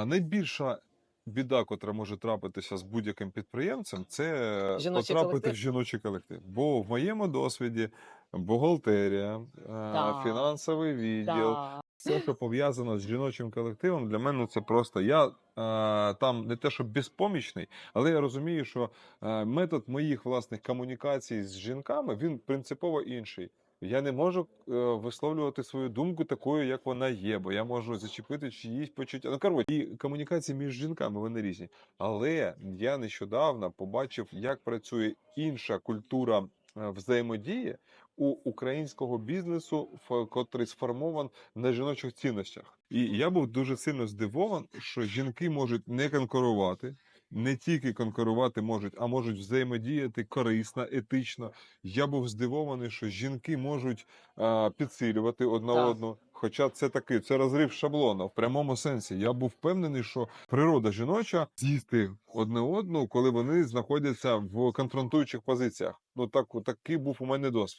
А найбільша біда, котра може трапитися з будь-яким підприємцем, це Жіночий потрапити колектив? в жіночий колектив. Бо в моєму досвіді бухгалтерія, е, Так. фінансовий відділ, Так. все, що пов'язано з жіночим колективом, для мене це просто я е, там не те, що безпомічний, але я розумію, що е, метод моїх власних комунікацій з жінками він принципово інший. Я не можу е, висловлювати свою думку такою, як вона є, бо я можу зачепити чиїсь почуття. Ну коротше, і комунікації між жінками вони різні. Але я нещодавно побачив, як працює інша культура е, взаємодії у українського бізнесу, котрий сформован на жіночих цінностях. І я був дуже сильно здивований, що жінки можуть не конкурувати. Не тільки конкурувати можуть, а можуть взаємодіяти корисно, етично. Я був здивований, що жінки можуть а, підсилювати одна Так. одну. Хоча це такий це розрив шаблону в прямому сенсі. Я був впевнений, що природа жіноча з'їсти одне одну, коли вони знаходяться в конфронтуючих позиціях. Ну так такий був у мене досвід.